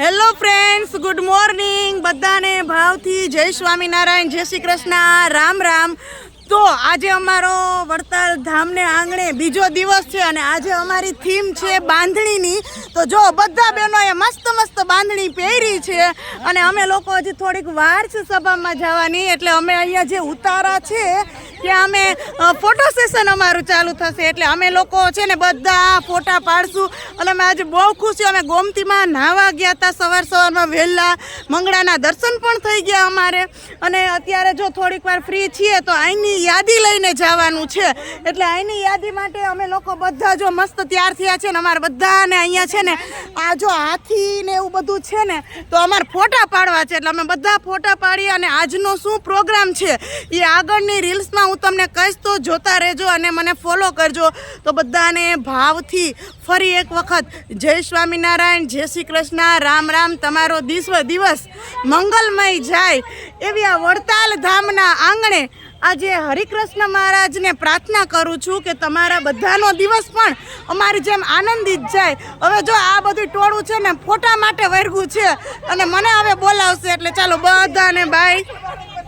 Hello friends good morning બધાને ભાવથી જય સ્વામિનારાયણ. જય શ્રી કૃષ્ણ. રામ રામ. તો આજે અમારો વડતાલ ધામને આંગણે બીજો દિવસ છે અને આજે અમારી થીમ છે બાંધણીની. તો જો બધા બહેનોએ મસ્ત મસ્ત બાંધણી પહેરી છે અને અમે લોકો હજી થોડીક વાર સભામાં જવાની, એટલે અમે અહીંયા જે ઉતારા છે ત્યાં અમે ફોટો સેશન અમારું ચાલુ થશે એટલે અમે લોકો છે ને બધા ફોટા પાડશું. અને અમે આજે બહુ ખુશ અમે ગોમતીમાં નાહવા ગયા હતા સવાર સવારમાં વહેલા. મંગળાના દર્શન પણ થઈ ગયા અમારે. અને અત્યારે જો થોડીક વાર ફ્રી છીએ તો અહીંની યાદી લઈને જવાનું છે. એટલે અહીંની યાદી માટે અમે લોકો બધા જો મસ્ત તૈયાર થયા છે ને અમારે બધાને અહીંયા છે ને આ જો હાથી ને એવું બધું છે ને, તો અમારે ફોટા પાડવા છે. એટલે અમે બધા ફોટા પાડી અને આજનો શું પ્રોગ્રામ છે એ આગળની રીલ્સમાં હું તમને કહીશ, તો જોતા રહેજો અને મને ફોલો કરજો. તો બધાને ભાવથી ફરી એક વખત જય સ્વામિનારાયણ, જય શ્રી કૃષ્ણ, રામ રામ, તમારો દિશ્વ દિવસ મંગલમય જાય એવી આ વડતાલ ધામના આંગણે આજે હરિકૃષ્ણ મહારાજને પ્રાર્થના કરું છું કે તમારા બધાનો દિવસ પણ અમારી જેમ આનંદિત જાય. હવે જો આ બધું ટોળું છે ને, ફોટા માટે વર્ગું છે અને મને હવે બોલાવશે, એટલે ચાલો બધાને બાય